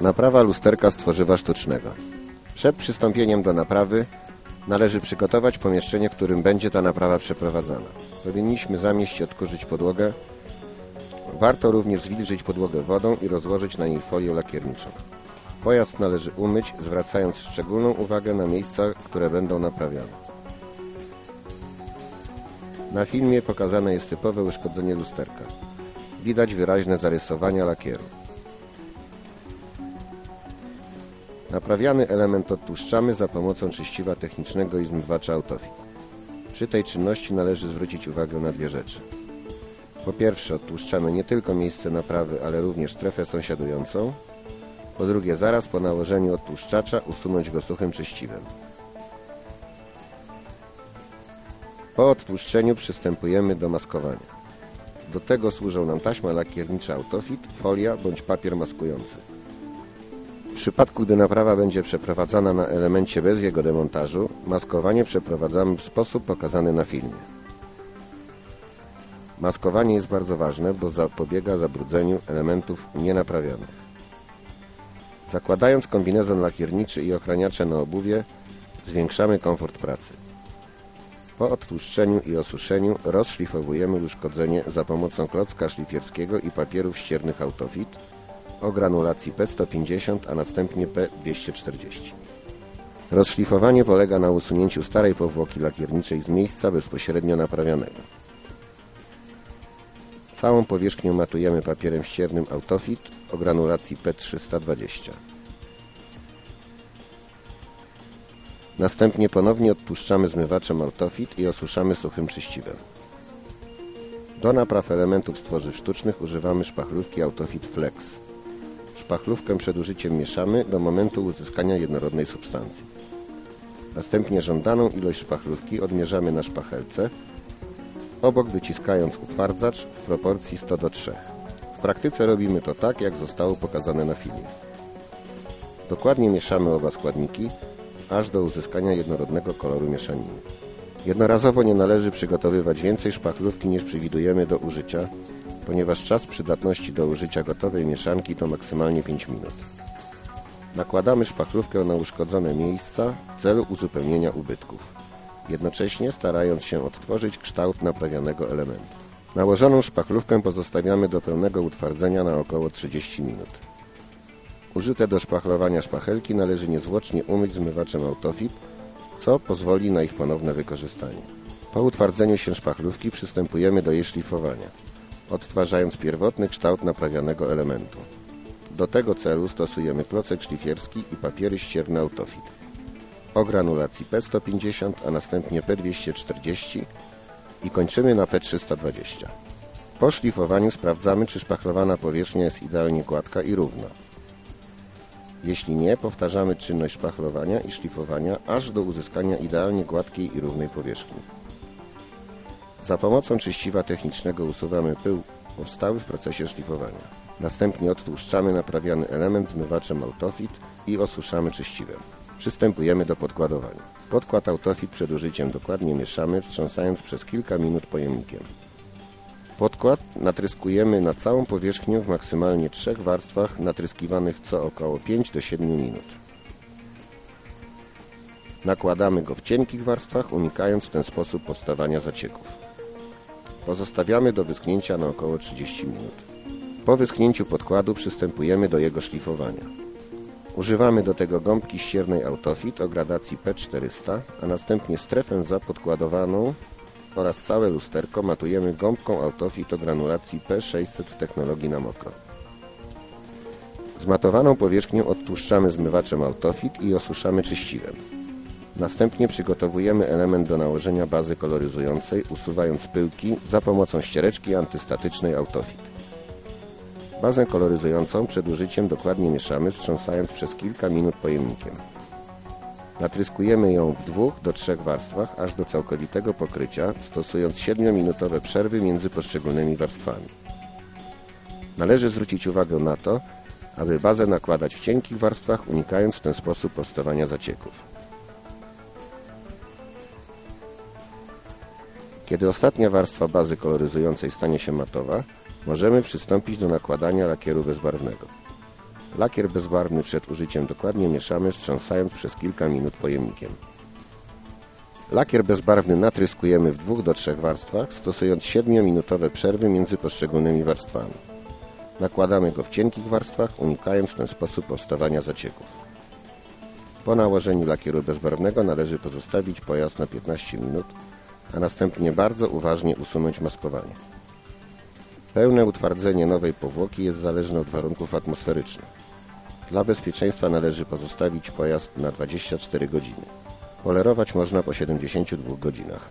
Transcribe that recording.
Naprawa lusterka z tworzywa sztucznego. Przed przystąpieniem do naprawy należy przygotować pomieszczenie, w którym będzie ta naprawa przeprowadzana. Powinniśmy zamieść i odkurzyć podłogę. Warto również zwilżyć podłogę wodą i rozłożyć na niej folię lakierniczą. Pojazd należy umyć, zwracając szczególną uwagę na miejsca, które będą naprawiane. Na filmie pokazane jest typowe uszkodzenie lusterka. Widać wyraźne zarysowania lakieru. Naprawiany element odtłuszczamy za pomocą czyściwa technicznego i zmywacza Autofit. Przy tej czynności należy zwrócić uwagę na dwie rzeczy. Po pierwsze odtłuszczamy nie tylko miejsce naprawy, ale również strefę sąsiadującą. Po drugie, zaraz po nałożeniu odtłuszczacza usunąć go suchym czyściwem. Po odtłuszczeniu przystępujemy do maskowania. Do tego służą nam taśma lakiernicza Autofit, folia bądź papier maskujący. Przypadku, gdy naprawa będzie przeprowadzana na elemencie bez jego demontażu, maskowanie przeprowadzamy w sposób pokazany na filmie. Maskowanie jest bardzo ważne, bo zapobiega zabrudzeniu elementów nienaprawianych. Zakładając kombinezon lakierniczy i ochraniacze na obuwie, zwiększamy komfort pracy. Po odtłuszczeniu i osuszeniu rozszlifowujemy uszkodzenie za pomocą klocka szlifierskiego i papierów ściernych Autofit o granulacji P150, a następnie P240. Rozszlifowanie polega na usunięciu starej powłoki lakierniczej z miejsca bezpośrednio naprawianego. Całą powierzchnię matujemy papierem ściernym Autofit o granulacji P320. Następnie ponownie odtłuszczamy zmywaczem Autofit i osuszamy suchym czyściwem. Do napraw elementów z tworzyw sztucznych używamy szpachlówki Autofit Flex. Szpachlówkę przed użyciem mieszamy do momentu uzyskania jednorodnej substancji. Następnie żądaną ilość szpachlówki odmierzamy na szpachelce, obok wyciskając utwardzacz w proporcji 100 do 3. W praktyce robimy to tak, jak zostało pokazane na filmie. Dokładnie mieszamy oba składniki, aż do uzyskania jednorodnego koloru mieszaniny. Jednorazowo nie należy przygotowywać więcej szpachlówki niż przewidujemy do użycia, ponieważ czas przydatności do użycia gotowej mieszanki to maksymalnie 5 minut. Nakładamy szpachlówkę na uszkodzone miejsca w celu uzupełnienia ubytków, jednocześnie starając się odtworzyć kształt naprawionego elementu. Nałożoną szpachlówkę pozostawiamy do pełnego utwardzenia na około 30 minut. Użyte do szpachlowania szpachelki należy niezwłocznie umyć zmywaczem Autofit, co pozwoli na ich ponowne wykorzystanie. Po utwardzeniu się szpachlówki przystępujemy do jej szlifowania, odtwarzając pierwotny kształt naprawionego elementu. Do tego celu stosujemy klocek szlifierski i papiery ścierne Autofit o granulacji P150, a następnie P240 i kończymy na P320. Po szlifowaniu sprawdzamy, czy szpachlowana powierzchnia jest idealnie gładka i równa. Jeśli nie, powtarzamy czynność szpachlowania i szlifowania aż do uzyskania idealnie gładkiej i równej powierzchni. Za pomocą czyściwa technicznego usuwamy pył powstały w procesie szlifowania. Następnie odtłuszczamy naprawiany element zmywaczem Autofit i osuszamy czyściwem. Przystępujemy do podkładowania. Podkład Autofit przed użyciem dokładnie mieszamy, wstrząsając przez kilka minut pojemnikiem. Podkład natryskujemy na całą powierzchnię w maksymalnie trzech warstwach natryskiwanych co około 5 do 7 minut. Nakładamy go w cienkich warstwach, unikając w ten sposób powstawania zacieków. Pozostawiamy do wyschnięcia na około 30 minut. Po wyschnięciu podkładu przystępujemy do jego szlifowania. Używamy do tego gąbki ściernej Autofit o gradacji P400, a następnie strefę zapodkładowaną oraz całe lusterko matujemy gąbką Autofit o granulacji P600 w technologii na mokro. Zmatowaną powierzchnię odtłuszczamy zmywaczem Autofit i osuszamy czyściwem. Następnie przygotowujemy element do nałożenia bazy koloryzującej, usuwając pyłki za pomocą ściereczki antystatycznej Autofit. Bazę koloryzującą przed użyciem dokładnie mieszamy, wstrząsając przez kilka minut pojemnikiem. Natryskujemy ją w dwóch do trzech warstwach, aż do całkowitego pokrycia, stosując 7-minutowe przerwy między poszczególnymi warstwami. Należy zwrócić uwagę na to, aby bazę nakładać w cienkich warstwach, unikając w ten sposób powstawania zacieków. Kiedy ostatnia warstwa bazy koloryzującej stanie się matowa, możemy przystąpić do nakładania lakieru bezbarwnego. Lakier bezbarwny przed użyciem dokładnie mieszamy, wstrząsając przez kilka minut pojemnikiem. Lakier bezbarwny natryskujemy w dwóch do trzech warstwach, stosując 7-minutowe przerwy między poszczególnymi warstwami. Nakładamy go w cienkich warstwach, unikając w ten sposób powstawania zacieków. Po nałożeniu lakieru bezbarwnego należy pozostawić pojazd na 15 minut, a następnie bardzo uważnie usunąć maskowanie. Pełne utwardzenie nowej powłoki jest zależne od warunków atmosferycznych. Dla bezpieczeństwa należy pozostawić pojazd na 24 godziny. Polerować można po 72 godzinach.